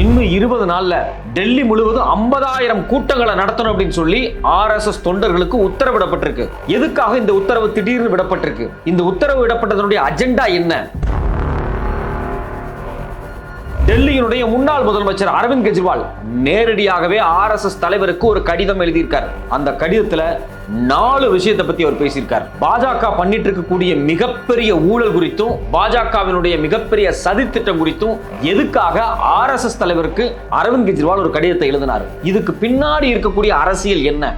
இன்னும் இருபது நாள்ல டெல்லி முழுவதும் ஐம்பதாயிரம் கூட்டங்களை நடத்தணும் அப்படின்னு சொல்லி ஆர்எஸ்எஸ் தொண்டர்களுக்கு உத்தரவிடப்பட்டிருக்கு. எதுக்காக இந்த உத்தரவு திடீர்னு விடப்பட்டிருக்கு? இந்த உத்தரவு விடப்பட்டதனுடைய அஜெண்டா என்ன? டெல்லியினுடைய முன்னாள் முதலமைச்சர் அரவிந்த் கெஜ்ரிவால் நேரடியாகவே ஆர்எஸ்எஸ் தலைவருக்கு ஒரு கடிதம் எழுதியிருக்கார். அந்த கடிதத்துல நாலு விஷயத்தை பத்தி அவர் பேசியிருக்கார். பாஜக பண்ணிட்டு இருக்கக்கூடிய மிகப்பெரிய ஊழல் குறித்தும் பாஜகவினுடைய மிகப்பெரிய சதித்திட்டம் குறித்தும் எதுக்காக ஆர்எஸ்எஸ் தலைவருக்கு அரவிந்த் கெஜ்ரிவால் ஒரு கடிதத்தை எழுதினார்? இதுக்கு பின்னாடி இருக்கக்கூடிய அரசியல் என்ன?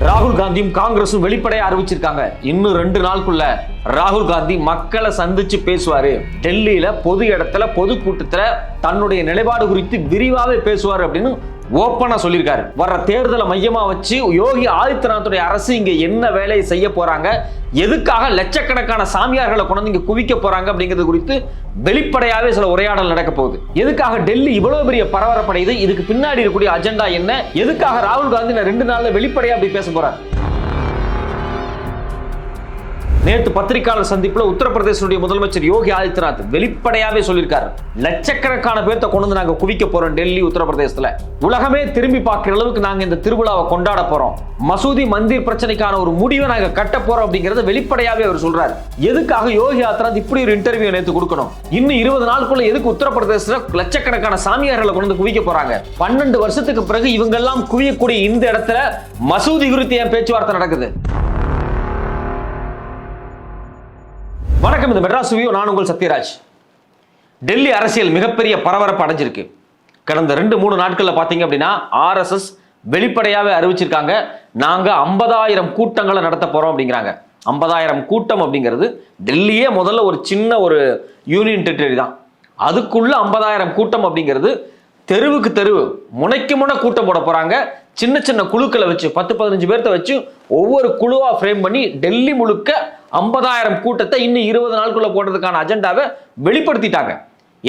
ராகுல் காந்தியும் காங்கிரஸும் வெளிப்படையா அறிவிச்சிருக்காங்க. இன்னும் ரெண்டு நாளுக்குள்ள ராகுல் காந்தி மக்களை சந்திச்சு பேசுவாரு. டெல்லியில பொது இடத்துல பொது கூட்டத்துல தன்னுடைய நிலைப்பாடு குறித்து விரிவாவே பேசுவார் அப்படின்னு ஓப்பனாக சொல்லியிருக்காரு. வர்ற தேர்தலை மையமாக வச்சு யோகி ஆதித்யநாத்துடைய அரசு இங்கே என்ன வேலையை செய்ய போறாங்க? எதுக்காக லட்சக்கணக்கான சாமியார்களை கொண்டு இங்கே குவிக்க போகிறாங்க அப்படிங்கிறது குறித்து வெளிப்படையாகவே சில உரையாடல் நடக்க போகுது. எதுக்காக டெல்லி இவ்வளோ பெரிய பரபரப்படையுது? இதுக்கு பின்னாடி இருக்கக்கூடிய அஜெண்டா என்ன? எதுக்காக ராகுல் காந்தி நான் ரெண்டு நாளில் வெளிப்படையாக அப்படி பேச போறாரு? நேற்று பத்திரிகையாளர் சந்திப்பில் உத்தரப்பிரதேசனுடைய முதலமைச்சர் யோகி ஆதித்யநாத் வெளிப்படையாவே சொல்லியிருக்காரு. லட்சக்கணக்கான பேர்த்த கொண்டு வந்து நாங்கள் குவிக்க போறோம் டெல்லி உத்தரப்பிரதேசத்துல. உலகமே திரும்பி பார்க்குற அளவுக்கு நாங்கள் இந்த திருவிழாவை கொண்டாட போறோம். மசூதி மந்திர் பிரச்சனைக்கான ஒரு முடிவை நாங்கள் கட்ட போறோம் அப்படிங்கறத வெளிப்படையாவே அவர் சொல்றாரு. எதுக்காக யோகி ஆதித்யநாத் இப்படி ஒரு இன்டர்வியூ நேற்று கொடுக்கணும்? இன்னும் இருபது நாளுக்குள்ள எதுக்கு உத்தரப்பிரதேசத்துல லட்சக்கணக்கான சாமியார்களை கொண்டு வந்து குவிக்க போறாங்க? பன்னெண்டு வருஷத்துக்கு பிறகு இவங்க எல்லாம் குவியக்கூடிய இந்த இடத்துல மசூதி குறித்து ஏன் பேச்சுவார்த்தை நடக்குது? வணக்கம் இந்த மெட்ராஸ் வியூ. நான் உங்கள் சத்யராஜ். டெல்லி அரசியல் மிகப்பெரிய பரபரப்பு அடைஞ்சிருக்கு. கடந்த ரெண்டு மூணு நாட்களில் பார்த்தீங்க அப்படின்னா ஆர்எஸ்எஸ் வெளிப்படையாகவே அறிவிச்சிருக்காங்க. நாங்கள் ஐம்பதாயிரம் கூட்டங்களை நடத்த போகிறோம் அப்படிங்கிறாங்க. ஐம்பதாயிரம் கூட்டம் அப்படிங்கிறது டெல்லியே முதல்ல ஒரு சின்ன ஒரு யூனியன் டெரிட்டரி தான். அதுக்குள்ள ஐம்பதாயிரம் கூட்டம் அப்படிங்கிறது தெருவுக்கு தெருவு முனைக்கு முனை கூட்டம் போட போகிறாங்க சின்ன சின்ன குழுக்களை வச்சு பத்து பதினஞ்சு பேர்த்த வச்சு ஒவ்வொரு குழுவாக ஃப்ரேம் பண்ணி டெல்லி முழுக்க ஐம்பதாயிரம் கூட்டத்தை இன்னும் இருபது நாளுக்குள்ளே போடுறதுக்கான அஜெண்டாவை வெளிப்படுத்திட்டாங்க.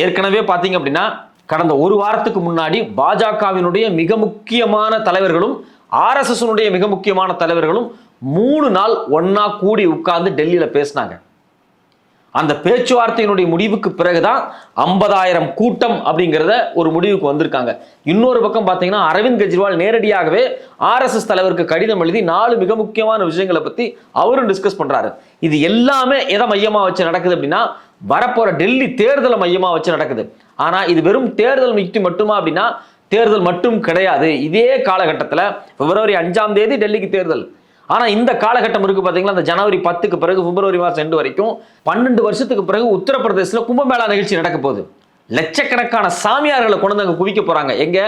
ஏற்கனவே பார்த்தீங்க அப்படின்னா கடந்த ஒரு வாரத்துக்கு முன்னாடி பாஜகவினுடைய மிக முக்கியமான தலைவர்களும் ஆர்எஸ்எஸ்னுடைய மிக முக்கியமான தலைவர்களும் மூணு நாள் ஒன்றா கூடி உட்கார்ந்து டெல்லியில் பேசினாங்க. அந்த பேச்சுவார்த்தையினுடைய முடிவுக்கு பிறகுதான் ஐம்பதாயிரம் கூட்டம் அப்படிங்கிறத ஒரு முடிவுக்கு வந்திருக்காங்க. இன்னொரு பக்கம் பார்த்தீங்கன்னா அரவிந்த் கெஜ்ரிவால் நேரடியாகவே ஆர்எஸ்எஸ் தலைவருக்கு கடிதம் எழுதி நாலு மிக முக்கியமான விஷயங்களை பத்தி அவரும் டிஸ்கஸ் பண்றாரு. இது எல்லாமே எதை மையமா வச்சு நடக்குது அப்படின்னா வரப்போற டெல்லி தேர்தலை மையமா வச்சு நடக்குது. ஆனா இது வெறும் தேர்தல் மிக்டி மட்டுமா அப்படின்னா தேர்தல் மட்டும் கிடையாது. இதே காலகட்டத்தில் பிப்ரவரி அஞ்சாம் தேதி டெல்லிக்கு தேர்தல். ஆனா இந்த காலகட்டம் இருக்கு பாத்தீங்களா? அந்த ஜனவரி பத்துக்கு பிறகு பிப்ரவரி மாதம் ரெண்டு வரைக்கும் பன்னெண்டு வருஷத்துக்கு பிறகு உத்தரப்பிரதேசத்துல கும்பமேளா நிகழ்ச்சி நடக்க போகுது. லட்சக்கணக்கான சாமியார்களை கொண்டு வந்து அங்க குவிக்க போறாங்க. எங்க?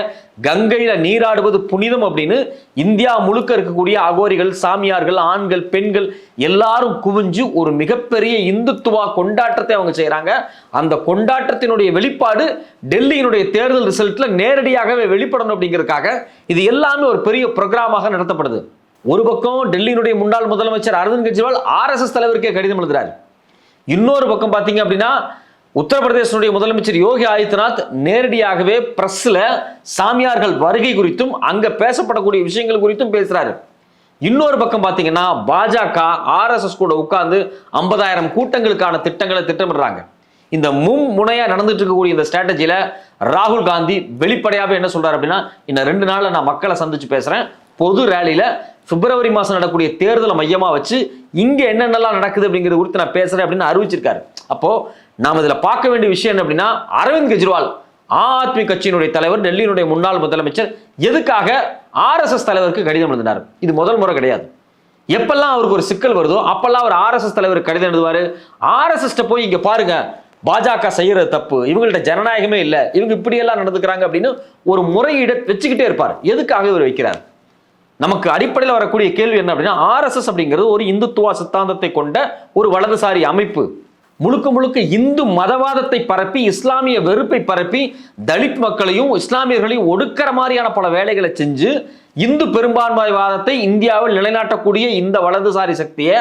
கங்கையில நீராடுவது புனிதம் அப்படின்னு இந்தியா முழுக்க இருக்கக்கூடிய அகோரிகள் சாமியார்கள் ஆண்கள் பெண்கள் எல்லாரும் குவிஞ்சு ஒரு மிகப்பெரிய இந்துத்துவா கொண்டாட்டத்தை அவங்க செய்கிறாங்க அந்த கொண்டாட்டத்தினுடைய வெளிப்பாடு டெல்லியினுடைய தேர்தல் ரிசல்ட்ல நேரடியாகவே வெளிப்படணும் அப்படிங்கிறதுக்காக இது எல்லாமே ஒரு பெரிய ப்ரோக்ராமாக நடத்தப்படுது. ஒரு பக்கம் டெல்லியினுடைய முன்னாள் முதலமைச்சர் அரவிந்த் கெஜ்ரிவால் ஆர்எஸ்எஸ் தலைவருக்கே கடிதம் எழுதுறாரு. இன்னொரு பக்கம் பார்த்தீங்க அப்படின்னா உத்தரப்பிரதேசனுடைய முதலமைச்சர் யோகி ஆதித்யநாத் நேரடியாகவே பிரஸ்ல சாமியார்கள் வருகை குறித்தும் அங்க பேசப்படக்கூடிய விஷயங்கள் குறித்தும் பேசுறாரு. இன்னொரு பக்கம் பார்த்தீங்கன்னா பாஜக ஆர்எஸ்எஸ் கூட உட்கார்ந்து ஐம்பதாயிரம் கூட்டங்களுக்கான திட்டங்களை திட்டமிடுறாங்க. இந்த மும் முனையா நடந்துட்டு இருக்கக்கூடிய இந்த ஸ்ட்ராட்டஜியில ராகுல் காந்தி வெளிப்படையாகவே என்ன சொல்றாரு அப்படின்னா இன்னும் ரெண்டு நாள்ல நான் மக்களை சந்திச்சு பேசுறேன். பொது ரேலியில பிப்ரவரி மாதம் நடக்கக்கூடிய தேர்தலை மையமாக வச்சு இங்கே என்னென்னலாம் நடக்குது அப்படிங்கிறது குறித்து நான் பேசுகிறேன் அப்படின்னு அறிவிச்சிருக்காரு. அப்போது நாம் இதில் பார்க்க வேண்டிய விஷயம் என்ன அப்படின்னா அரவிந்த் கெஜ்ரிவால் ஆத்மி கட்சியினுடைய தலைவர் டெல்லியினுடைய முன்னாள் முதலமைச்சர் எதுக்காக ஆர்எஸ்எஸ் தலைவருக்கு கடிதம் எழுதினார்? இது முதல் முறை கிடையாது. எப்பெல்லாம் அவருக்கு ஒரு சிக்கல் வருதோ அப்பெல்லாம் அவர் ஆர்எஸ்எஸ் தலைவருக்கு கடிதம் எழுதுவார். ஆர்எஸ்எஸ்ட்டை போய் இங்கே பாருங்க பாஜக செய்கிறது தப்பு இவங்கள்ட்ட ஜனநாயகமே இல்லை இவங்க இப்படியெல்லாம் நடந்துக்கிறாங்க அப்படின்னு ஒரு முறையீட வச்சுக்கிட்டே இருப்பார். எதுக்காக இவர் வைக்கிறார்? நமக்கு அடிப்படையில் வரக்கூடிய கேள்வி என்ன அப்படின்னா ஆர்எஸ்எஸ் அப்படிங்கிறது ஒரு இந்துத்துவ சித்தாந்தத்தை கொண்ட ஒரு வலதுசாரி அமைப்பு. முழுக்க முழுக்க இந்து மதவாதத்தை பரப்பி இஸ்லாமிய வெறுப்பை பரப்பி தலித் மக்களையும் இஸ்லாமியர்களையும் ஒடுக்கிற மாதிரியான பல வேலைகளை செஞ்சு இந்து பெரும்பான்மைவாதத்தை இந்தியாவில் நிலைநாட்டக்கூடிய இந்த வலதுசாரி சக்தியை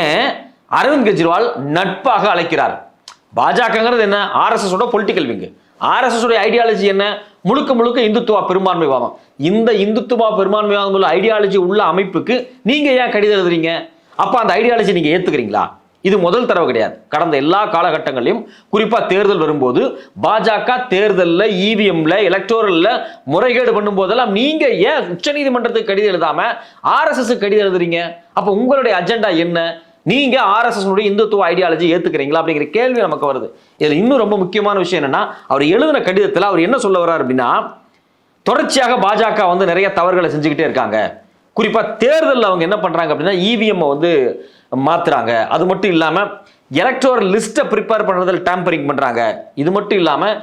ஏன் அரவிந்த் கெஜ்ரிவால் நட்பாக அழைக்கிறார்? பாஜகங்கிறது என்ன? ஆர்எஸ்எஸோட பொலிட்டிக்கல் விங்கு ஆர்எஸ்எஸ் உடைய ஐடியாலஜி என்ன? முழுக்க முழுக்க இந்துத்துவா பெரும்பான்மைவாதம். இந்த இந்துத்துவா பெரும்பான்மைவாதம் உள்ள ஐடியாலஜி உள்ள அமைப்புக்கு நீங்க ஏன் கடிதம் எழுதுறீங்க? அப்ப அந்த ஐடியாலஜி நீங்க ஏத்துக்கிறீங்களா? இது முதல் தடவை கிடையாது. கடந்த எல்லா காலகட்டங்களையும் குறிப்பாக தேர்தல் வரும்போது பாஜக தேர்தலில் இவிஎம்ல எலக்டோரலில் முறைகேடு பண்ணும்போதெல்லாம் நீங்க ஏன் உச்சநீதிமன்றத்துக்கு கடிதம் எழுதாம ஆர்எஸ்எஸ் கடிதம் எழுதுறீங்க? அப்போ உங்களுடைய அஜெண்டா என்ன? நீங்க ஆர்எஸ்எஸ்னுடைய இந்துத்துவ ஐடியாலஜி ஏத்துக்கிறீங்களா அப்படிங்கிற கேள்வி நமக்கு வருது. இதுல இன்னும் ரொம்ப முக்கியமான விஷயம் என்னன்னா அவர் எழுதின கடிதத்தில் அவர் என்ன சொல்ல வர்றார் அப்படின்னா தொடர்ச்சியாக பாஜக வந்து நிறைய தவறுகளை செஞ்சுக்கிட்டே இருக்காங்க. குறிப்பா தேர்தலில் அவங்க என்ன பண்றாங்க அப்படின்னா இவிஎம் வந்து மாத்துறாங்க. அது மட்டும் இல்லாம எலக்டோரல் லிஸ்ட்டை ப்ரிப்பேர் பண்ணுறதில் டேம்பரிங் பண்ணுறாங்க இது மட்டும் இல்லாமல்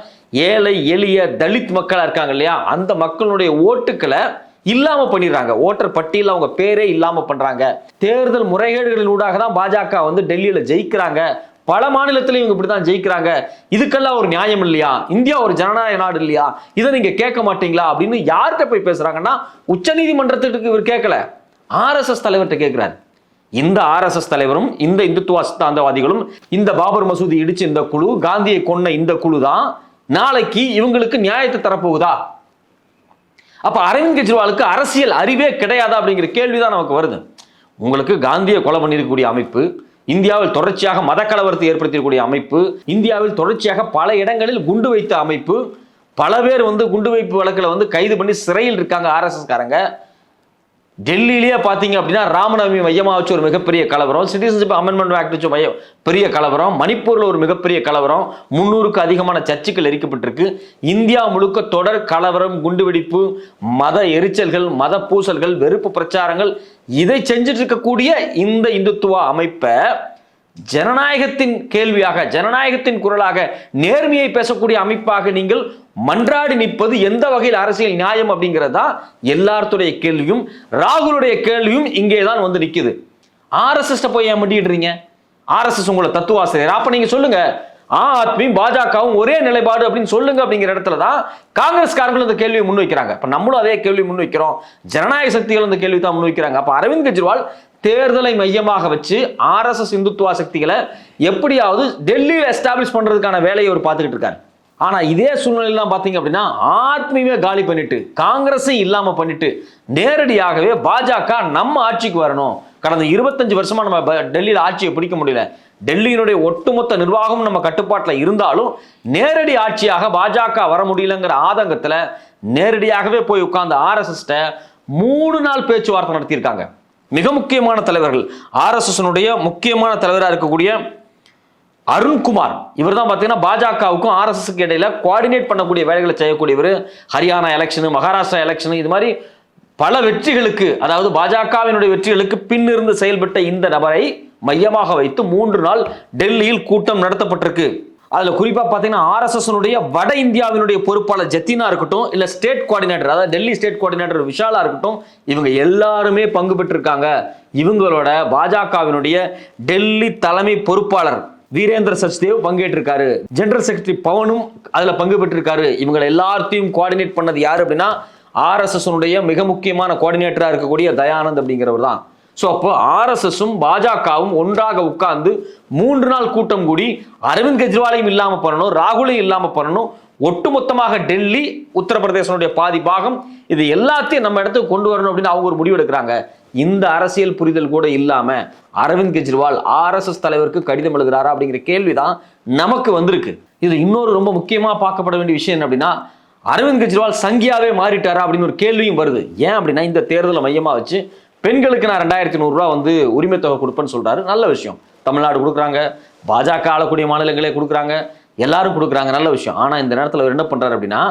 ஏழை எளிய தலித் மக்களாக இருக்காங்க இல்லையா? அந்த மக்களுடைய ஓட்டுக்களை இல்லாம பண்ணிடுறாங்க. ஓட்டர் பட்டியலில் அவங்க பேரே இல்லாம பண்றாங்க. தேர்தல் முறைகேடுகளினூடாக தான் பாஜக வந்து டெல்லியில ஜெயிக்கிறாங்க. பல மாநிலத்திலையும் இவங்க இப்படிதான் ஜெயிக்கிறாங்க. இதுக்கெல்லாம் ஒரு நியாயம் இல்லையா? இந்தியா ஒரு ஜனநாயக நாடு இல்லையா? இதை நீங்க கேட்க மாட்டீங்களா? அப்படின்னு யார்கிட்ட போய் பேசுறாங்கன்னா உச்சநீதிமன்றத்துக்கு இவர் கேட்கல. ஆர்எஸ்எஸ் தலைவர்கிட்ட கேட்கிறார். இந்த ஆர்எஸ்எஸ் தலைவரும் இந்த இந்துத்துவ சித்தாந்தவாதிகளும் இந்த பாபர் மசூதி இடிச்ச இந்த குழு காந்தியை கொன்ன இந்த குழு தான் நாளைக்கு இவங்களுக்கு நியாயத்தை தரப்போகுதா? அப்போ அரவிந்த் கெஜ்ரிவாலுக்கு அரசியல் அறிவே கிடையாதா அப்படிங்கிற கேள்விதான் நமக்கு வருது. உங்களுக்கு காந்தியை கொலை பண்ணியிருக்கக்கூடிய அமைப்பு இந்தியாவில் தொடர்ச்சியாக மத கலவரத்தை ஏற்படுத்தியிருக்கக்கூடிய அமைப்பு இந்தியாவில் தொடர்ச்சியாக பல இடங்களில் குண்டு வைத்த அமைப்பு பல பேர் வந்து குண்டு வைப்பு வழக்கில் வந்து கைது பண்ணி சிறையில் இருக்காங்க ஆர்எஸ்எஸ்காரங்க காரங்க டெல்லியிலேயே பார்த்தீங்க அப்படின்னா ராமநவமி மையமாக வச்சு ஒரு மிகப்பெரிய கலவரம் சிட்டிசன்ஷிப் அமெண்ட்மெண்ட் ஆக்ட் வச்சு மையம் பெரிய கலவரம் மணிப்பூரில் ஒரு மிகப்பெரிய கலவரம் முன்னூறுக்கு அதிகமான சர்ச்சுகள் எரிக்கப்பட்டிருக்கு. இந்தியா முழுக்க தொடர் கலவரம் குண்டுவெடிப்பு மத எரிச்சல்கள் மத பூசல்கள் வெறுப்பு பிரச்சாரங்கள் இதை செஞ்சுட்டு இருக்கக்கூடிய இந்த இந்துத்துவ அமைப்பை ஜனநாயகத்தின் கேள்வியாக ஜனநாயகத்தின் குரலாக நேர்மையை பேசக்கூடிய அமைப்பாக நீங்கள் மன்றாடி நிற்பது எந்த வகையில் அரசியல் நியாயம் அப்படிங்கிறதா எல்லாத்துடைய கேள்வியும் ராகுலுடைய கேள்வியும் இங்கே தான் வந்து நிற்குது ஆர்எஸ்எஸ் போய் ஏன் மண்டிடுறீங்க ஆர்எஸ்எஸ் உங்களை தத்துவாசிரியர். அப்ப நீங்க சொல்லுங்க ஆம் ஆத்மியும் பாஜகவும் ஒரே நிலைப்பாடு அப்படின்னு சொல்லுங்க அப்படிங்கிற இடத்துல தான் காங்கிரஸ்காரங்களும் இந்த கேள்வியை முன்வைக்கிறாங்க. இப்ப நம்மளும் அதே கேள்வி முன்வைக்கிறோம். ஜனநாயக சக்திகள் இந்த கேள்வி தான் முன்வைக்கிறாங்க. அப்ப அரவிந்த் கெஜ்ரிவால் தேர்தலை மையமாக வச்சு ஆர்எஸ்எஸ் இந்துத்துவா சக்திகளை எப்படியாவது டெல்லியில் எஸ்டாப்ளிஷ் பண்ணுறதுக்கான வேலையை அவர் பார்த்துக்கிட்டு இருக்காரு. ஆனால் இதே சூழ்நிலையெல்லாம் பார்த்தீங்க அப்படின்னா ஆத்மீயமே காலி பண்ணிட்டு காங்கிரஸும் இல்லாமல் பண்ணிட்டு நேரடியாகவே பாஜக நம்ம ஆட்சிக்கு வரணும். கடந்த இருபத்தஞ்சு வருஷமா நம்ம டெல்லியில் ஆட்சியை பிடிக்க முடியல. டெல்லியினுடைய ஒட்டுமொத்த நிர்வாகம் நம்ம கட்டுப்பாட்டில் இருந்தாலும் நேரடி ஆட்சியாக பாஜக வர முடியலங்கிற ஆதங்கத்தில் நேரடியாகவே போய் உட்கார்ந்த ஆர்எஸ்எஸ்ட மூணு நாள் பேச்சுவார்த்தை நடத்தியிருக்காங்க. மிக முக்கியமான தலைவர்கள். ஆர்எஸ்எஸ்னுடைய முக்கியமான தலைவராக இருக்கக்கூடிய அருண்குமார். இவர் தான் பார்த்தீங்கன்னா பாஜகவுக்கும் ஆர்எஸ்எஸ்க்கு இடையில கோஆர்டினேட் பண்ணக்கூடிய வேலைகளை செய்யக்கூடியவர். ஹரியானா எலெக்ஷனு மகாராஷ்டிரா எலெக்ஷனு இது மாதிரி பல வெற்றிகளுக்கு அதாவது பாஜகவினுடைய வெற்றிகளுக்கு பின்னிருந்து செயல்பட்ட இந்த நபரை மையமாக வைத்து மூன்று நாள் டெல்லியில் கூட்டம் நடத்தப்பட்டிருக்கு. அதில் குறிப்பாக பார்த்தீங்கன்னா ஆர்எஸ்எஸ்னுடைய வட இந்தியாவினுடைய பொறுப்பாளர் ஜத்தினா இருக்கட்டும் இல்லை ஸ்டேட் கோஆர்டினேட்டர் அதாவது டெல்லி ஸ்டேட் கோஆர்டினேட்டர் விஷாலா இருக்கட்டும் இவங்க எல்லாருமே பங்கு பெற்றிருக்காங்க. இவங்களோட பாஜகவினுடைய டெல்லி தலைமை பொறுப்பாளர் வீரேந்திர சச்தேவ் பங்கேற்றிருக்காரு. ஜெனரல் செக்ரட்டரி பவனும் அதில் பங்கு பெற்றிருக்காரு. இவங்களை எல்லாத்தையும் கோஆர்டினேட் பண்ணது யார் அப்படின்னா ஆர்எஸ்எஸ்னுடைய மிக முக்கியமான கோஆர்டினேட்டராக இருக்கக்கூடிய தயானந்த் அப்படிங்கிறவர் தான் ஸோ அப்போ ஆர்எஸ்எஸும் பாஜகவும் ஒன்றாக உட்கார்ந்து மூன்று நாள் கூட்டம் கூடி அரவிந்த் கெஜ்ரிவாலையும் இல்லாமல் பண்ணணும் ராகுலையும் இல்லாமல் பண்ணணும். ஒட்டுமொத்தமாக டெல்லி உத்தரப்பிரதேசனுடைய பாதி பாகம் இது எல்லாத்தையும் நம்ம இடத்துக்கு கொண்டு வரணும் அப்படின்னு அவங்க ஒரு முடிவு எடுக்கிறாங்க. இந்த அரசியல் புரிதல் கூட இல்லாம அரவிந்த் கெஜ்ரிவால் ஆர்எஸ்எஸ் தலைவருக்கு கடிதம் எழுதுறாரா அப்படிங்கிற கேள்விதான் நமக்கு வந்திருக்கு. இது இன்னொரு ரொம்ப முக்கியமா பார்க்கப்பட வேண்டிய விஷயம் என்ன அப்படின்னா அரவிந்த் கெஜ்ரிவால் சங்கியாவே மாறிட்டாரா அப்படின்னு ஒரு கேள்வியும் வருது. ஏன் அப்படின்னா இந்த தேர்தலை மையமா வச்சு பெண்களுக்கு நான் ரெண்டாயிரத்தி நூறுரூவா வந்து உரிமை தொகை கொடுப்பேன்னு சொல்கிறாரு நல்ல விஷயம். தமிழ்நாடு கொடுக்குறாங்க. பாஜக ஆளக்கூடிய மாநிலங்களே கொடுக்குறாங்க. எல்லாரும் கொடுக்குறாங்க. நல்ல விஷயம். ஆனால் இந்த நேரத்தில் அவர் என்ன பண்ணுறாரு அப்படின்னா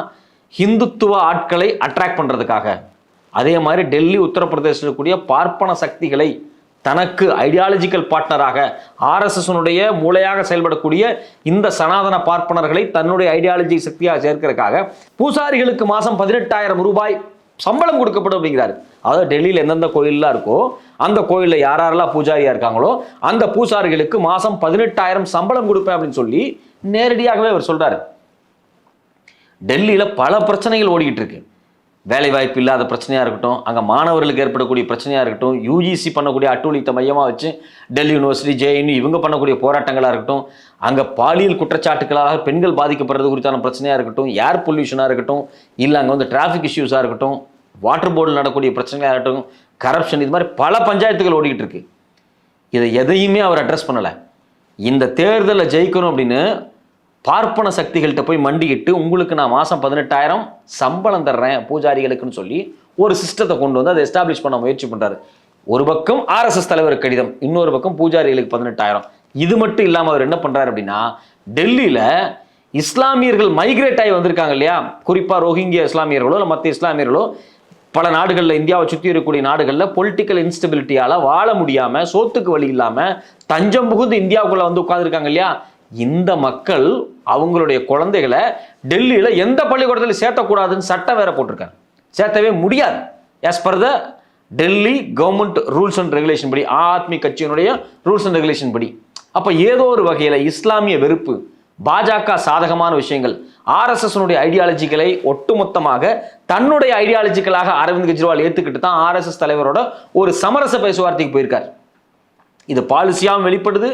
ஹிந்துத்துவ ஆட்களை அட்ராக்ட் பண்ணுறதுக்காக அதே மாதிரி டெல்லி உத்தரப்பிரதேசத்தில் இருக்கக்கூடிய பார்ப்பன சக்திகளை தனக்கு ஐடியாலஜிக்கல் பார்ட்னராக ஆர்எஸ்எஸ்னுடைய மூளையாக செயல்படக்கூடிய இந்த சனாதன பார்ப்பனர்களை தன்னுடைய ஐடியாலஜி சக்தியாக சேர்க்கறதுக்காக பூசாரிகளுக்கு மாதம் பதினெட்டாயிரம் ரூபாய் சம்பளம் கொடுக்கப்படும் அப்படிங்கிறாரு. அதாவது டெல்லியில் எந்தெந்த கோயில்லாம் இருக்கோ அந்த கோயிலில் யார் யாரெல்லாம் பூஜாரியாக இருக்காங்களோ அந்த பூசாரிகளுக்கு மாதம் பதினெட்டாயிரம் சம்பளம் கொடுப்பேன் அப்படின்னு சொல்லி நேரடியாகவே அவர் சொல்கிறார் டெல்லியில் பல பிரச்சனைகள் ஓடிக்கிட்டு இருக்கு. வேலை வாய்ப்பு இல்லாத பிரச்சனையாக இருக்கட்டும் அங்கே மாணவர்களுக்கு ஏற்படக்கூடிய பிரச்சனையாக இருக்கட்டும் யூஜிசி பண்ணக்கூடிய அட்டூழியத்தை மையமாக வச்சு டெல்லி யூனிவர்சிட்டி ஜேஎன்யூ இவங்க பண்ணக்கூடிய போராட்டங்களாக இருக்கட்டும் அங்கே பாலியல் குற்றச்சாட்டுகளாக பெண்கள் பாதிக்கப்படுறது குறித்தான பிரச்சனையாக இருக்கட்டும் ஏர் பொல்யூஷனாக இருக்கட்டும் இல்லை அங்கே வந்து டிராஃபிக் இஷ்யூஸாக இருக்கட்டும் வாட்டர் போர்டில் நடக்கக்கூடிய பிரச்சனையாக இருக்கட்டும் கரப்ஷன் இது மாதிரி பல பஞ்சாயத்துகள் ஓடிக்கிட்டு இருக்கு இதை எதையுமே அவர் அட்ரஸ் பண்ணலை. இந்த தேர்தலில் ஜெயிக்கணும் அப்படின்னு பார்ப்பன சக்திகள்கிட்ட போய் மண்டிக்கிட்டு உங்களுக்கு நான் மாதம் பதினெட்டாயிரம் சம்பளம் தர்றேன் பூஜாரிகளுக்குன்னு சொல்லி ஒரு சிஸ்டத்தை கொண்டு வந்து அதை எஸ்டாப்ளிஷ் பண்ண முயற்சி பண்ணுறாரு ஒரு பக்கம் ஆர்எஸ்எஸ் தலைவர் கடிதம் இன்னொரு பக்கம் பூஜாரிகளுக்கு பதினெட்டாயிரம். இது மட்டும் இல்லாமல் அவர் என்ன பண்ணுறாரு அப்படின்னா டெல்லியில் இஸ்லாமியர்கள் மைக்ரேட் ஆகி வந்திருக்காங்க இல்லையா? குறிப்பாக ரோஹிங்கிய இஸ்லாமியர்களோ இல்லை மற்ற இஸ்லாமியர்களோ பல நாடுகளில் இந்தியாவை சுற்றி இருக்கக்கூடிய நாடுகளில் பொலிட்டிக்கல் இன்ஸ்டபிலிட்டியால் வாழ முடியாமல் சோத்துக்கு வழி இல்லாமல் தஞ்சம் புகுந்து இந்தியாவுக்குள்ளே வந்து உட்காந்துருக்காங்க இல்லையா? இந்த மக்கள் அவங்களுடைய குழந்தைகளை டெல்லியில் எந்த பள்ளிக்கூடத்தில் சேர்த்தக்கூடாதுன்னு சட்டம் வேற போட்டிருக்காங்க. சேர்த்தவே முடியாது. As per the Delhi government rules and regulation படி ஆத்மி கட்சியினுடைய ரூல்ஸ் அண்ட் ரெகுலேஷன் படி. அப்போ ஏதோ ஒரு வகையில் இஸ்லாமிய வெறுப்பு பாஜக சாதகமான விஷயங்கள். ஆர்எஸ்எஸ்னுடைய ஐடியாலஜிகளை ஒட்டுமொத்தமாக தன்னுடைய ஐடியாலஜிக்கலாக அரவிந்த் கெஜ்ரிவால் ஏற்றுக்கிட்டு தான் ஆர்எஸ்எஸ் தலைவரோட ஒரு சமரச பேச்சுவார்த்தைக்கு போயிருக்கார். இது பாலிசியாகவும் வெளிப்படுது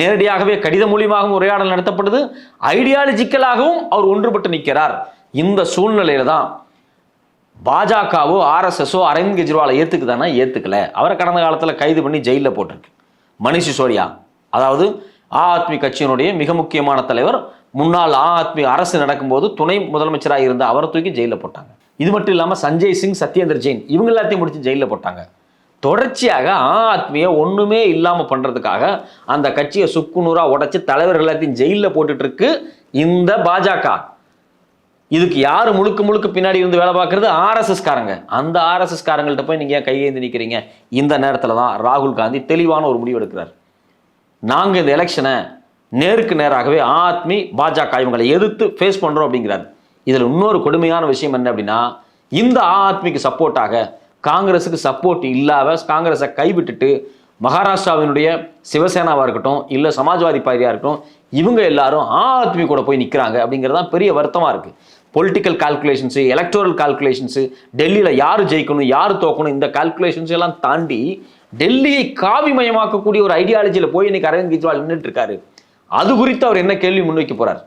நேரடியாகவே கடித மூலியமாகவும் உரையாடல் நடத்தப்படுது ஐடியாலஜிக்கலாகவும் அவர் ஒன்றுபட்டு நிற்கிறார். இந்த சூழ்நிலையில தான் பாஜகவோ ஆர்எஸ்எஸோ அரவிந்த் கெஜ்ரிவாலை ஏற்றுக்குதானா ஏற்றுக்கல அவரை கடந்த காலத்தில் கைது பண்ணி ஜெயிலில் போட்டிருக்கு. மணிஷ் சிசோடியா அதாவது ஆத்மி கட்சியினுடைய மிக முக்கியமான தலைவர். முன்னாள் ஆ ஆத்மி அரசு நடக்கும்போது துணை முதலமைச்சராக இருந்த அவரை தூக்கி ஜெயிலில் போட்டாங்க. இது மட்டும் இல்லாமல் சஞ்சய் சிங் சத்யேந்தர் ஜெயின் இவங்க எல்லாத்தையும் முடிச்சு ஜெயிலில் போட்டாங்க. தொடர்ச்சியாக ஆ ஆத்மியை ஒன்றுமே இல்லாமல் பண்ணுறதுக்காக அந்த கட்சியை சுக்குநூறாக உடச்சி தலைவர்கள் எல்லாத்தையும் ஜெயிலில் போட்டுட்ருக்கு இந்த பாஜக. இதுக்கு யார் முழுக்க முழுக்க பின்னாடி இருந்து வேலை பார்க்கறது? ஆர்எஸ்எஸ் காரங்க அந்த ஆர்எஸ்எஸ் காரங்கள்ட்ட போய் நீங்கள் ஏன் கையேந்து நிற்கிறீங்க இந்த நேரத்தில் தான் ராகுல் காந்தி தெளிவான ஒரு முடிவு எடுக்கிறார். நாங்கள் இந்த எலெக்ஷனை நேருக்கு நேராகவே ஆத்மி பாஜக இவங்களை எதிர்த்து ஃபேஸ் பண்ணுறோம் அப்படிங்கிறாரு. இதில் இன்னொரு கொடுமையான விஷயம் என்ன அப்படின்னா இந்த ஆத்மிக்கு சப்போர்ட்டாக காங்கிரஸுக்கு சப்போர்ட் இல்லாத காங்கிரஸை கைவிட்டுட்டு மகாராஷ்டிராவினுடைய சிவசேனாவாக இருக்கட்டும் இல்லை சமாஜ்வாதி பாரியாக இருக்கட்டும் இவங்க எல்லாரும் ஆத்மி கூட போய் நிற்கிறாங்க அப்படிங்கிறது தான் பெரிய வருத்தமாக இருக்குது பொலிட்டிக்கல் கால்குலேஷன்ஸு எலக்ட்ரல் கால்குலேஷன்ஸு டெல்லியில் யார் ஜெயிக்கணும் யார் தோக்கணும் இந்த கால்குலேஷன்ஸ் எல்லாம் தாண்டி டெல்லியை காவிமயமாக்கக்கூடிய ஒரு ஐடியாலஜியில் போய் இன்னைக்கு அரவிந்த் கெஜ்ரிவால் நின்றுட்டு இருக்காரு. அது குறித்து அவர் என்ன கேள்வி முன்வைக்க போறார்?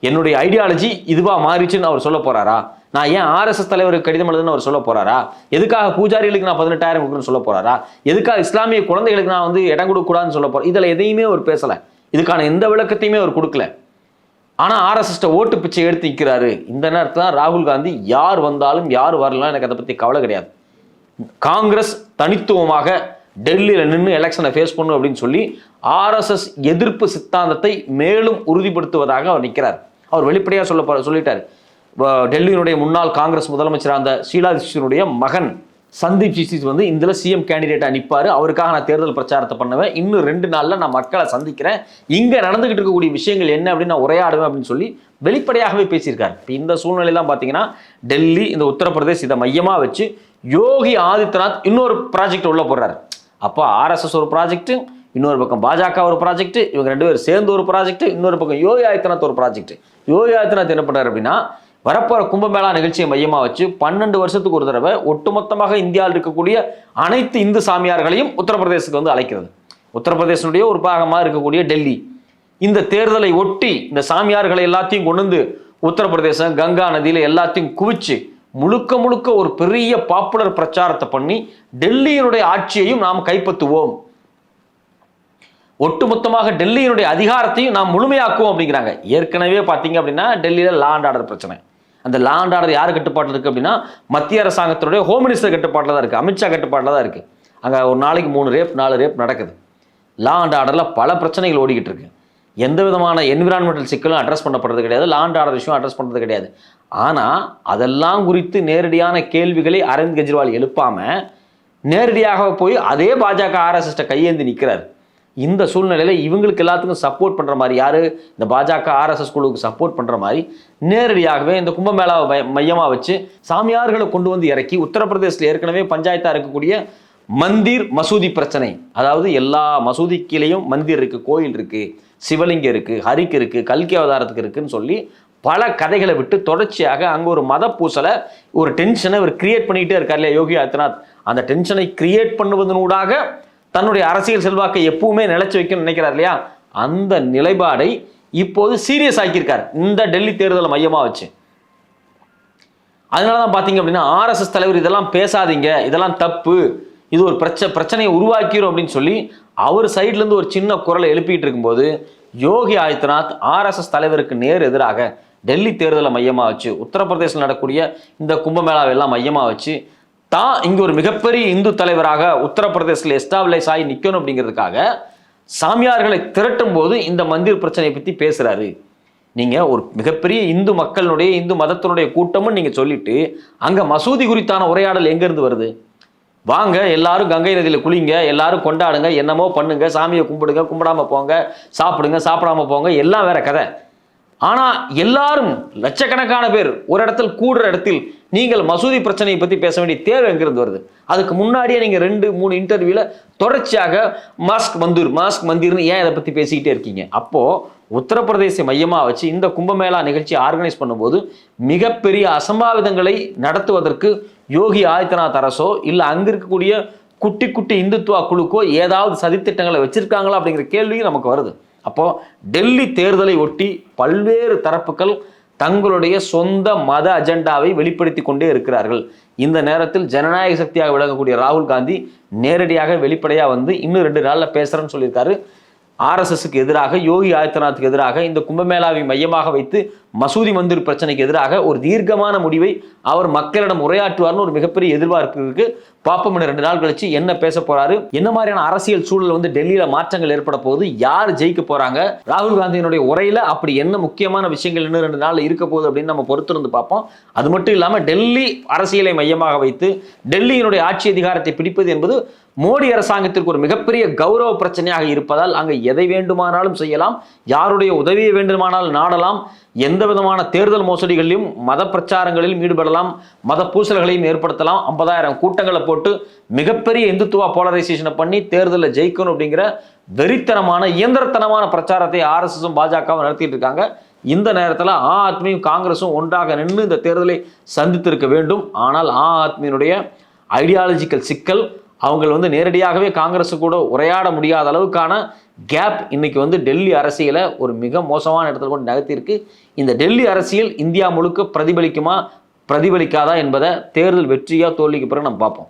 என்னுடைய ஐடியாலஜி இதுவா மாறிச்சுன்னு அவர் சொல்ல போறாரா? நான் ஏன் ஆர்எஸ்எஸ் தலைவருக்கு கடிதம் எழுதுன்னு அவர் சொல்ல போறாரா? எதுக்காக பூஜாரிகளுக்கு நான் பதினெட்டாயிரம் கொடுக்குன்னு சொல்ல போறாரா? எதுக்காக இஸ்லாமிய குழந்தைகளுக்கு நான் வந்து இடம் கொடுக்கூடாதுன்னு சொல்ல போறேன் இதில் எதையுமே அவர் பேசலை. இதுக்கான எந்த விளக்கத்தையுமே அவர் கொடுக்கல. ஆனால் ஆர்எஸ்எஸ்ட ஓட்டு பிச்சை எடுத்து நிற்கிறாரு. இந்த நேரத்தில் தான் ராகுல் காந்தி யார் வந்தாலும் யார் வரலாம் எனக்கு அதை பற்றி கவலை கிடையாது. காங்கிரஸ் தனித்துவமாக டெல்லியில் நின்று எலெக்ஷனை ஃபேஸ் பண்ணும் அப்படின்னு சொல்லி ஆர்எஸ்எஸ் எதிர்ப்பு சித்தாந்தத்தை மேலும் உறுதிப்படுத்துவதாக அவர் நிற்கிறார் அவர் வெளிப்படையாக சொல்ல சொல்லிட்டார். டெல்லியினுடைய முன்னாள் காங்கிரஸ் முதலமைச்சர் அந்த ஷீலா மகன் சந்தீப் சிசிஸ் வந்து இதில் சிஎம் கேண்டிடேட்டாக நிற்பார் அவருக்காக நான் தேர்தல் பிரச்சாரத்தை பண்ணுவேன். இன்னும் ரெண்டு நாளில் நான் மக்களை சந்திக்கிறேன். இங்கே நடந்துகிட்டு இருக்கக்கூடிய விஷயங்கள் என்ன அப்படின்னு நான் உரையாடுவேன் அப்படின்னு சொல்லி வெளிப்படையாகவே பேசியிருக்காரு. இப்போ இந்த சூழ்நிலையெல்லாம் பார்த்தீங்கன்னா டெல்லி இந்த உத்தரப்பிரதேஷ் இதை மையமாக வச்சு யோகி ஆதித்யநாத் இன்னொரு ப்ராஜெக்ட் உள்ள போடுறாரு அப்போ ஆர்எஸ்எஸ் ஒரு ப்ராஜெக்ட் இன்னொரு பக்கம் பாஜக ஒரு ப்ராஜெக்ட் இவங்க ரெண்டு பேரும் சேர்ந்து ஒரு ப்ராஜெக்ட் இன்னொரு பக்கம் யோகி ஆதித்யநாத் ஒரு ப்ராஜெக்ட் யோகி ஆதித்யநாத் என்ன பண்ணுறாரு அப்படின்னா வரப்போற கும்பமேளா நிகழ்ச்சியை மையமாக வச்சு பன்னெண்டு வருஷத்துக்கு ஒரு தடவை ஒட்டுமொத்தமாக இந்தியாவில் இருக்கக்கூடிய அனைத்து இந்து சாமியார்களையும் உத்தரப்பிரதேசத்துக்கு வந்து அழைக்கிறது. உத்தரப்பிரதேசனுடைய ஒரு பாகமாக இருக்கக்கூடிய டெல்லி. இந்த தேர்தலை ஒட்டி இந்த சாமியார்களை எல்லாத்தையும் கொண்டு வந்து உத்தரப்பிரதேசம் கங்கா நதியில் எல்லாத்தையும் குவிச்சு முழுக்க முழுக்க ஒரு பெரிய பாப்புலர் பிரச்சாரத்தை பண்ணி டெல்லியினுடைய ஆட்சியையும் நாம் கைப்பற்றுவோம். ஒட்டுமொத்தமாக டெல்லியினுடைய அதிகாரத்தையும் நாம் முழுமையாக்குவோம் அப்படிங்கிறாங்க. ஏற்கனவே பார்த்தீங்க அப்படின்னா டெல்லியில் லாண்ட் ஆர்டர் பிரச்சனை. அந்த லாண்ட் ஆர்டர் யார் கட்டுப்பாட்டில் இருக்குது அப்படின்னா மத்திய அரசாங்கத்தினுடைய ஹோம் மினிஸ்டர் கட்டுப்பாட்டில் தான் இருக்குது அமித்ஷா கட்டுப்பாட்டில் தான் இருக்குது அங்கே ஒரு நாளைக்கு மூணு ரேப் நாலு ரேப் நடக்குது. லாண்ட் ஆர்டரில் பல பிரச்சனைகள் ஓடிக்கிட்டு இருக்கு. எந்த விதமான என்விரான்மெண்டல் சிக்கலும் அட்ரஸ் பண்ணப்படுறது கிடையாது. லா ஆர்டர் இஷ்யூ அட்ரஸ் பண்ணுறது கிடையாது. ஆனால் அதெல்லாம் குறித்து நேரடியான கேள்விகளை அரவிந்த் கெஜ்ரிவால் எழுப்பாமல் நேரடியாக போய் அதே பாஜக ஆர்எஸ்எஸ்ட்டை கையேந்தி நிற்கிறார் இந்த சூழ்நிலையில் இவங்களுக்கு எல்லாத்துக்கும் சப்போர்ட் பண்ணுற மாதிரி யார்? இந்த பாஜக ஆர்எஸ்எஸ் குழுவுக்கு சப்போர்ட் பண்ணுற மாதிரி நேரடியாகவே இந்த கும்பமேளாவை மையமாக வச்சு சாமியார்களை கொண்டு வந்து இறக்கி உத்தரப்பிரதேசத்தில் ஏற்கனவே பஞ்சாயத்தாக இருக்கக்கூடிய மந்திர் மசூதி பிரச்சனை. அதாவது எல்லா மசூதி கீழேயும் மந்திர் இருக்குது கோயில் இருக்குது சிவலிங்கம் இருக்கு ஹரிக்கு இருக்கு கல்கி அவதாரத்துக்கு இருக்குன்னு சொல்லி பல கதைகளை விட்டு தொடர்ச்சியாக அங்கே ஒரு மத பூசலை ஒரு டென்ஷனை இவர் கிரியேட் பண்ணிக்கிட்டே இருக்கார் இல்லையா யோகி ஆதித்யநாத். அந்த டென்ஷனை கிரியேட் பண்ணுவதனூடாக தன்னுடைய அரசியல் செல்வாக்கை எப்பவுமே நிலைச்சு வைக்கணும்னு நினைக்கிறார் இல்லையா அந்த நிலைப்பாடை இப்போது சீரியஸ் ஆக்கியிருக்கார். இந்த டெல்லி தேர்தலை மையமாக வச்சு. அதனால தான் பார்த்தீங்க அப்படின்னா ஆர்எஸ்எஸ் தலைவர் இதெல்லாம் பேசாதீங்க இதெல்லாம் தப்பு. இது ஒரு பிரச்ச பிரச்சனையை உருவாக்கிரும் அப்படின்னு சொல்லி அவர் சைட்லேருந்து ஒரு சின்ன குரலை எழுப்பிட்டு இருக்கும்போது யோகி ஆதித்யநாத் ஆர்எஸ்எஸ் தலைவருக்கு நேர் எதிராக டெல்லி தேர்தலை மையமாக வச்சு உத்தரப்பிரதேசத்தில் நடக்கூடிய இந்த கும்பமேளாவெல்லாம் மையமாக வச்சு தான் இங்கே ஒரு மிகப்பெரிய இந்து தலைவராக உத்தரப்பிரதேசத்தில் எஸ்டாப்ளைஸ் ஆகி நிற்கணும் அப்படிங்கிறதுக்காக சாமியார்களை திரட்டும் போது இந்த மந்திர் பிரச்சனையை பற்றி பேசுகிறாரு நீங்கள் ஒரு மிகப்பெரிய இந்து மக்களுடைய இந்து மதத்தினுடைய கூட்டம்னு நீங்கள் சொல்லிட்டு அங்கே மசூதி குறித்தான உரையாடல் எங்கேருந்து வருது? வாங்க எல்லாரும் கங்கை நதியில் குளிங்க எல்லாரும் கொண்டாடுங்க என்னமோ பண்ணுங்க சாமியை கும்பிடுங்க கும்பிடாம போங்க சாப்பிடுங்க சாப்பிடாம போங்க எல்லாம் வேற கதை. ஆனா எல்லாரும் லட்சக்கணக்கான பேர் ஒரு இடத்தில் கூடுற இடத்தில் நீங்கள் மசூதி பிரச்சனையை பத்தி பேச வேண்டிய தேவை எங்கிருந்து வருது? அதுக்கு முன்னாடியே நீங்க ரெண்டு மூணு இன்டர்வியூல தொடர்ச்சியாக மாஸ்க் மந்தூர் மாஸ்க் மந்திர்னு ஏன் இதை பத்தி பேசிக்கிட்டே இருக்கீங்க? அப்போ உத்தரப்பிரதேச மையமாக வச்சு இந்த கும்பமேளா நிகழ்ச்சி ஆர்கனைஸ் பண்ணும்போது மிகப்பெரிய அசம்பாவிதங்களை நடத்துவதற்கு யோகி ஆதித்யநாத் அரசோ இல்லை அங்கே இருக்கக்கூடிய குட்டி குட்டி இந்துத்துவா குழுக்கோ ஏதாவது சதித்திட்டங்களை வச்சிருக்காங்களா அப்படிங்கிற கேள்வியும் நமக்கு வருது. அப்போ டெல்லி தேர்தலை ஒட்டி பல்வேறு தரப்புகள் தங்களுடைய சொந்த மத அஜெண்டாவை வெளிப்படுத்தி கொண்டே இருக்கிறார்கள். இந்த நேரத்தில் ஜனநாயக சக்தியாக விளங்கக்கூடிய ராகுல் காந்தி நேரடியாக வெளிப்படையாக வந்து இன்னும் ரெண்டு நாளில் பேசுகிறேன்னு சொல்லியிருக்காரு. ஆர்எஸ்எஸ்க்கு எதிராக யோகி ஆதித்யநாத்துக்கு எதிராக இந்த கும்பமேளாவை மையமாக வைத்து மசூதி மந்திர் பிரச்சனைக்கு எதிராக ஒரு தீர்க்கமான முடிவை அவர் மக்களிடம் உரையாற்றுவார்னு ஒரு மிகப்பெரிய எதிர்பார்ப்பு இருக்கு. பாப்பம் ரெண்டு நாள் கழிச்சு என்ன பேச போறாரு? என்ன மாதிரியான அரசியல் சூழல் வந்து டெல்லியில மாற்றங்கள் ஏற்பட போகுது? யார் ஜெயிக்க போறாங்க? ராகுல் காந்தியினுடைய உரையில அப்படி என்ன முக்கியமான விஷயங்கள் இன்னும் ரெண்டு நாள் இருக்க போகுது அப்படின்னு நம்ம பொறுத்திருந்து பார்ப்போம். அது மட்டும் இல்லாம டெல்லி அரசியலை மையமாக வைத்து டெல்லியினுடைய ஆட்சி அதிகாரத்தை பிடிப்பது என்பது மோடி அரசாங்கத்திற்கு ஒரு மிகப்பெரிய கௌரவ பிரச்சனையாக இருப்பதால் அங்கு எதை வேண்டுமானாலும் செய்யலாம் யாருடைய உதவியை வேண்டுமானால் நாடலாம் எந்த விதமான தேர்தல் மோசடிகளிலும் மத பிரச்சாரங்களிலும் ஈடுபடலாம் மத பூசல்களையும் ஏற்படுத்தலாம் ஐம்பதாயிரம் கூட்டங்களை போட்டு மிகப்பெரிய இந்துத்துவா போலரைசேஷனை பண்ணி தேர்தலில் ஜெயிக்கணும் அப்படிங்கிற வெறித்தனமான இயந்திரத்தனமான பிரச்சாரத்தை ஆர்எஸ்எஸும் பாஜகவும் நடத்திட்டு இருக்காங்க. இந்த நேரத்தில் ஆ ஆத்மியும் காங்கிரஸும் ஒன்றாக நின்று இந்த தேர்தலை சந்தித்திருக்க வேண்டும். ஆனால் ஆ ஆத்மியினுடைய ஐடியாலஜிக்கல் சிக்கல் அவங்க வந்து நேரடியாகவே காங்கிரஸ் கூட உரையாட முடியாத அளவுக்கான கேப் இன்னைக்கு வந்து டெல்லி அரசியலை ஒரு மிக மோசமான இடத்துல கொண்டு நகர்த்தியிருக்கு. இந்த டெல்லி அரசியல் இந்தியா முழுக்க பிரதிபலிக்குமா? பிரதிபலிக்காதா என்பதை தேர்தல் வெற்றியா தோல்விக்கு பிறகு நம்ம பார்ப்போம்.